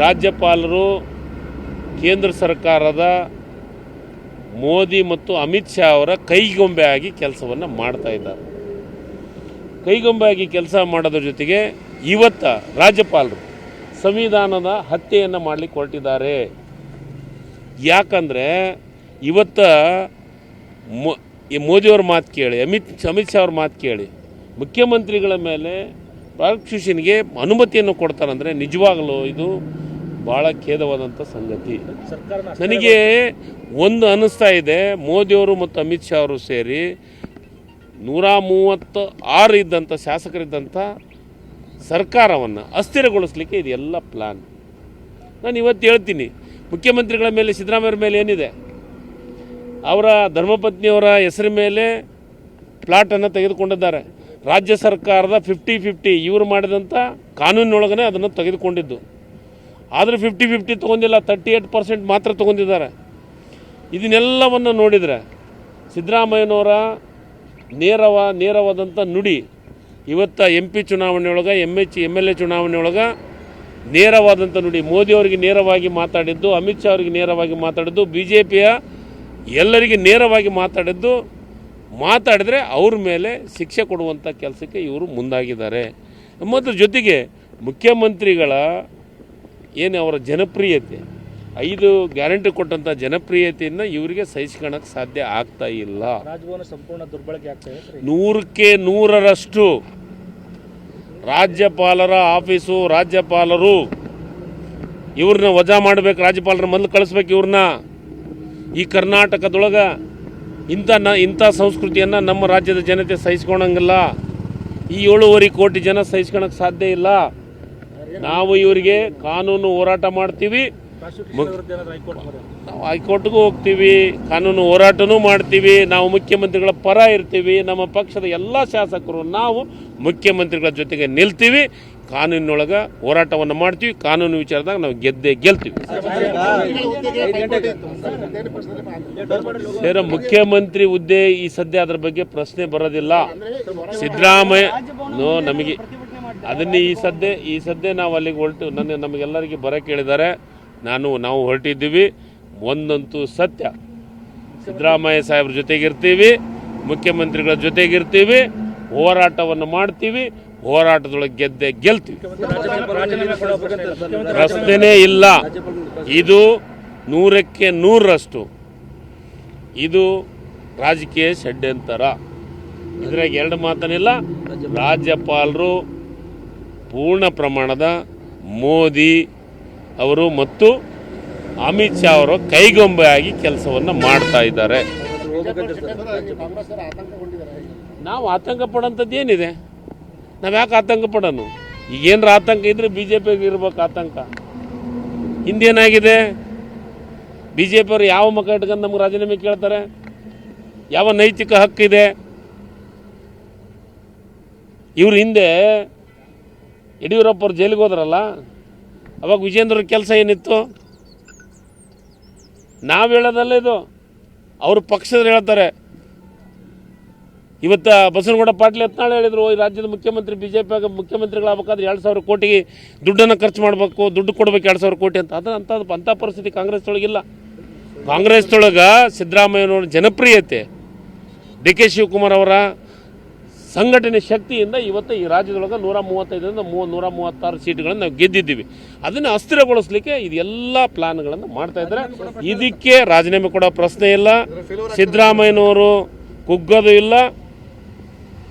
ರಾಜ್ಯಪಾಲರು, ಕೇಂದ್ರ ಸರ್ಕಾರದ ಮೋದಿ ಮತ್ತು ಅಮಿತ್ ಶಾ ಅವರ ಕೈಗೊಂಬೆ ಆಗಿ ಕೆಲಸವನ್ನು ಮಾಡ್ತಾ ಇದ್ದಾರೆ. ಕೈಗೊಂಬೆ ಆಗಿ ಕೆಲಸ ಮಾಡೋದ್ರ ಜೊತೆಗೆ ಇವತ್ತ ರಾಜ್ಯಪಾಲರು ಸಂವಿಧಾನದ ಹತ್ಯೆಯನ್ನು ಮಾಡಲಿಕ್ಕೆ ಹೊರಟಿದ್ದಾರೆ. ಯಾಕಂದರೆ ಇವತ್ತ ಮೋದಿಯವ್ರ ಮಾತು ಕೇಳಿ, ಅಮಿತ್ ಅಮಿತ್ ಶಾ ಅವ್ರ ಮಾತು ಕೇಳಿ, ಮುಖ್ಯಮಂತ್ರಿಗಳ ಮೇಲೆ ಪ್ರಾಸಿಕ್ಯೂಷನ್ಗೆ ಅನುಮತಿಯನ್ನು ಕೊಡ್ತಾರಂದರೆ ನಿಜವಾಗಲೂ ಇದು ಭಾಳ ಖೇದವಾದಂಥ ಸಂಗತಿ. ನನಗೆ ಒಂದು ಅನ್ನಿಸ್ತಾ ಇದೆ ಮೋದಿಯವರು ಮತ್ತು ಅಮಿತ್ ಶಾ ಅವರು ಸೇರಿ ನೂರ ಮೂವತ್ತು ಆರು ಇದ್ದಂಥ ಶಾಸಕರಿದ್ದಂಥ ಸರ್ಕಾರವನ್ನು ಅಸ್ಥಿರಗೊಳಿಸ್ಲಿಕ್ಕೆ ಇದೆಲ್ಲ ಪ್ಲ್ಯಾನ್ ನಾನು ಇವತ್ತು ಹೇಳ್ತೀನಿ ಮುಖ್ಯಮಂತ್ರಿಗಳ ಮೇಲೆ ಸಿದ್ದರಾಮಯ್ಯವ್ರ ಮೇಲೆ ಏನಿದೆ? ಅವರ ಧರ್ಮಪತ್ನಿಯವರ ಹೆಸರ ಮೇಲೆ ಪ್ಲಾಟನ್ನು ತೆಗೆದುಕೊಂಡಿದ್ದಾರೆ. ರಾಜ್ಯ ಸರ್ಕಾರದ ಫಿಫ್ಟಿ ಫಿಫ್ಟಿ ಇವರು ಮಾಡಿದಂಥ ಕಾನೂನಿನೊಳಗನೆ ಅದನ್ನು ತೆಗೆದುಕೊಂಡಿದ್ದು. ಆದರೆ ಫಿಫ್ಟಿ ಫಿಫ್ಟಿ ತೊಗೊಂಡಿಲ್ಲ ತರ್ಟಿ ಏಟ್ ಪರ್ಸೆಂಟ್ ಮಾತ್ರ ತೊಗೊಂಡಿದ್ದಾರೆ. ಇದನ್ನೆಲ್ಲವನ್ನು ನೋಡಿದರೆ ಸಿದ್ದರಾಮಯ್ಯನವರ ನೇರವ ನೇರವಾದಂಥ ನುಡಿ, ಇವತ್ತ M P ಚುನಾವಣೆಯೊಳಗೆ M H M L A ಚುನಾವಣೆಯೊಳಗೆ ನೇರವಾದಂಥ ನುಡಿ, ಮೋದಿ ಅವರಿಗೆ ನೇರವಾಗಿ ಮಾತಾಡಿದ್ದು, ಅಮಿತ್ ಶಾ ಅವರಿಗೆ ನೇರವಾಗಿ ಮಾತಾಡಿದ್ದು ಬಿ ಜೆ ಪಿಯ ಎಲ್ಲರಿಗೆ ನೇರವಾಗಿ ಮಾತಾಡಿದ್ದು, ಮಾತಾಡಿದರೆ ಅವ್ರ ಮೇಲೆ ಶಿಕ್ಷೆ ಕೊಡುವಂಥ ಕೆಲಸಕ್ಕೆ ಇವರು ಮುಂದಾಗಿದ್ದಾರೆ. ಮತ್ತು ಜೊತೆಗೆ ಮುಖ್ಯಮಂತ್ರಿಗಳ ಏನು ಅವರ ಜನಪ್ರಿಯತೆ? ಐದು ಗ್ಯಾರಂಟಿ ಕೊಟ್ಟಂಥ ಜನಪ್ರಿಯತೆಯನ್ನು ಇವರಿಗೆ ಸಹಿಸ್ಕೊಳಕ್ಕೆ ಸಾಧ್ಯ ಆಗ್ತಾ ಇಲ್ಲ. ರಾಜಭವನ ಸಂಪೂರ್ಣ ದುರ್ಬಳಕೆ ಆಗ್ತಾ ನೂರಕ್ಕೆ ನೂರರಷ್ಟು ರಾಜ್ಯಪಾಲರ ಆಫೀಸು ರಾಜ್ಯಪಾಲರು ಇವ್ರನ್ನ ವಜಾ ಮಾಡಬೇಕು ರಾಜ್ಯಪಾಲರ ಮೊದಲು ಕಳಿಸ್ಬೇಕು ಇವ್ರನ್ನ. ಈ ಕರ್ನಾಟಕದೊಳಗೆ ಇಂಥ ನ ಇಂಥ ಸಂಸ್ಕೃತಿಯನ್ನು ನಮ್ಮ ರಾಜ್ಯದ ಜನತೆ ಸಹಿಸ್ಕೊಳಂಗಿಲ್ಲ. ಈ ಏಳುವರೆ ಕೋಟಿ ಜನ ಸಹಿಸ್ಕೊಳಕ್ಕೆ ಸಾಧ್ಯ ಇಲ್ಲ. ನಾವು ಇವರಿಗೆ ಕಾನೂನು ಹೋರಾಟ ಮಾಡ್ತೀವಿ. ನಾವು ಹೈಕೋರ್ಟ್ಗೂ ಹೋಗ್ತೀವಿ ಕಾನೂನು ಹೋರಾಟನೂ ಮಾಡ್ತೀವಿ ನಾವು ಮುಖ್ಯಮಂತ್ರಿಗಳ ಪರ ಇರ್ತೀವಿ ನಮ್ಮ ಪಕ್ಷದ ಎಲ್ಲ ಶಾಸಕರು ನಾವು ಮುಖ್ಯಮಂತ್ರಿಗಳ ಜೊತೆಗೆ ನಿಲ್ತೀವಿ ಕಾನೂನಿನೊಳಗೆ ಹೋರಾಟವನ್ನು ಮಾಡ್ತೀವಿ ಕಾನೂನು ವಿಚಾರದಾಗ ನಾವು ಗೆದ್ದೆ ಗೆಲ್ತೀವಿ. ಸೇರ ಮುಖ್ಯಮಂತ್ರಿ ಹುದ್ದೆ ಈ ಸದ್ಯ ಅದರ ಬಗ್ಗೆ ಪ್ರಶ್ನೆ ಬರೋದಿಲ್ಲ. ಸಿದ್ದರಾಮಯ್ಯ ನಮಗೆ ಅದನ್ನೇ ಈ ಸದ್ಯ ಈ ಸದ್ಯ ನಾವು ಅಲ್ಲಿಗೆ ಹೊರಟು, ನನ್ನ, ನಮಗೆಲ್ಲರಿಗೆ ಬರ ಕೇಳಿದ್ದಾರೆ. ನಾನು, ನಾವು ಹೊರಟಿದ್ದೀವಿ. ಒಂದಂತೂ ಸತ್ಯ. ಸಿದ್ದರಾಮಯ್ಯ ಸಾಹೇಬ್ರ ಜೊತೆಗಿರ್ತೀವಿ, ಮುಖ್ಯಮಂತ್ರಿಗಳ ಜೊತೆಗಿರ್ತೀವಿ, ಹೋರಾಟವನ್ನು ಮಾಡ್ತೀವಿ, ಹೋರಾಟದೊಳಗೆ ಗೆದ್ದೆ ಗೆಲ್ತೀವಿ. ರಸ್ತೆನೇ ಇಲ್ಲ. ಇದು ನೂರಕ್ಕೆ ನೂರರಷ್ಟು. ಇದು ರಾಜಕೀಯ ಷಡ್ಯಂತರ. ಇದ್ರಾಗ ಎರಡು ಮಾತನಿಲ್ಲ. ರಾಜ್ಯಪಾಲರು ಪೂರ್ಣ ಪ್ರಮಾಣದ ಮೋದಿ ಅವರು ಮತ್ತು ಅಮಿತ್ ಶಾ ಅವರು ಕೈಗೊಂಬೆಯಾಗಿ ಕೆಲಸವನ್ನು ಮಾಡ್ತಾ ಇದ್ದಾರೆ. ನಾವು ಆತಂಕ ಪಡೋಂಥದ್ದು ಏನಿದೆ? ನಾವು ಯಾಕೆ ಆತಂಕ ಪಡೋನು? ಈಗೇನಾರ ಆತಂಕ ಇದ್ರೆ ಬಿ ಜೆ ಪಿಗೆ ಇರ್ಬೇಕು ಆತಂಕ. ಹಿಂದೇನಾಗಿದೆ ಬಿ ಜೆ ಪಿಯವರು ಯಾವ ಮಕ್ಕ ಇಟ್ಕೊಂಡು ನಮ್ಗೆ ರಾಜೀನಾಮೆ ಕೇಳ್ತಾರೆ? ಯಾವ ನೈತಿಕ ಹಕ್ಕಿದೆ? ಇವ್ರ ಹಿಂದೆ ಯಡಿಯೂರಪ್ಪ ಅವ್ರು ಜೈಲಿಗೆ ಹೋದ್ರಲ್ಲ? ಅವಾಗ ವಿಜೇಂದ್ರ ಕೆಲಸ ಏನಿತ್ತು? ನಾವು ಹೇಳೋದಲ್ಲ ಇದು. ಅವರು ಪಕ್ಷದ ಹೇಳ್ತಾರೆ. ಇವತ್ತು ಬಸವನಗೌಡ ಪಾಟೀಲ್ ಎತ್ನಾಳು ಹೇಳಿದರು ಈ ರಾಜ್ಯದ ಮುಖ್ಯಮಂತ್ರಿ ಬಿ ಜೆ ಪಿ ಮುಖ್ಯಮಂತ್ರಿಗಳಾಗಬೇಕಾದ್ರೆ ಎರಡು ಸಾವಿರ ಕೋಟಿಗೆ ದುಡ್ಡನ್ನು ಖರ್ಚು ಮಾಡಬೇಕು, ದುಡ್ಡು ಕೊಡ್ಬೇಕು ಎರಡು ಸಾವಿರ ಕೋಟಿ ಅಂತ. ಅದು ಅಂಥದ್ದು ಅಂಥ ಪರಿಸ್ಥಿತಿ ಕಾಂಗ್ರೆಸ್ದೊಳಗಿಲ್ಲ ಕಾಂಗ್ರೆಸ್ದೊಳಗೆ ಸಿದ್ದರಾಮಯ್ಯನವ್ರ ಜನಪ್ರಿಯತೆ, ಡಿ ಕೆ ಶಿವಕುಮಾರ್ ಅವರ ಸಂಘಟನೆ ಶಕ್ತಿಯಿಂದ ಇವತ್ತು ಈ ರಾಜ್ಯದೊಳಗೆ ನೂರ ಮೂವತ್ತೈದರಿಂದ ಮೂವ ನೂರ ಮೂವತ್ತಾರು ಸೀಟ್ಗಳನ್ನು ನಾವು ಗೆದ್ದಿದ್ದೀವಿ. ಅದನ್ನು ಅಸ್ಥಿರಗೊಳಿಸ್ಲಿಕ್ಕೆ ಇದೆಲ್ಲ ಪ್ಲಾನ್ಗಳನ್ನು ಮಾಡ್ತಾ ಇದ್ದಾರೆ. ಇದಕ್ಕೆ ರಾಜೀನಾಮೆ ಕೊಡೋ ಪ್ರಶ್ನೆ ಇಲ್ಲ. ಸಿದ್ದರಾಮಯ್ಯನವರು ಕುಗ್ಗೋದು ಇಲ್ಲ.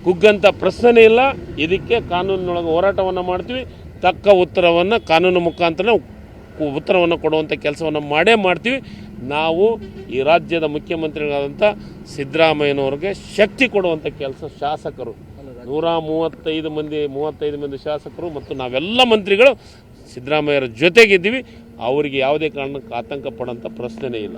ಕುಗ್ಗಂಥ ಪ್ರಶ್ನೆ ಇಲ್ಲ. ಇದಕ್ಕೆ ಕಾನೂನಿನೊಳಗೆ ಹೋರಾಟವನ್ನು ಮಾಡ್ತೀವಿ. ತಕ್ಕ ಉತ್ತರವನ್ನು ಕಾನೂನು ಮುಖಾಂತರ ಉತ್ತರವನ್ನು ಕೊಡುವಂಥ ಕೆಲಸವನ್ನು ಮಾಡೇ ಮಾಡ್ತೀವಿ. ನಾವು ಈ ರಾಜ್ಯದ ಮುಖ್ಯಮಂತ್ರಿಗಳಾದಂಥ ಸಿದ್ದರಾಮಯ್ಯನವ್ರಿಗೆ ಶಕ್ತಿ ಕೊಡುವಂಥ ಕೆಲಸ ಶಾಸಕರು. ನೂರ ಮೂವತ್ತೈದು ಮಂದಿ ಮೂವತ್ತೈದು ಮಂದಿ ಶಾಸಕರು ಮತ್ತು ನಾವೆಲ್ಲ ಮಂತ್ರಿಗಳು ಸಿದ್ದರಾಮಯ್ಯರ ಜೊತೆಗಿದ್ದೀವಿ. ಅವರಿಗೆ ಯಾವುದೇ ಕಾರಣಕ್ಕೆ ಆತಂಕ ಪಡೋಂಥ ಪ್ರಶ್ನೆನೇ ಇಲ್ಲ.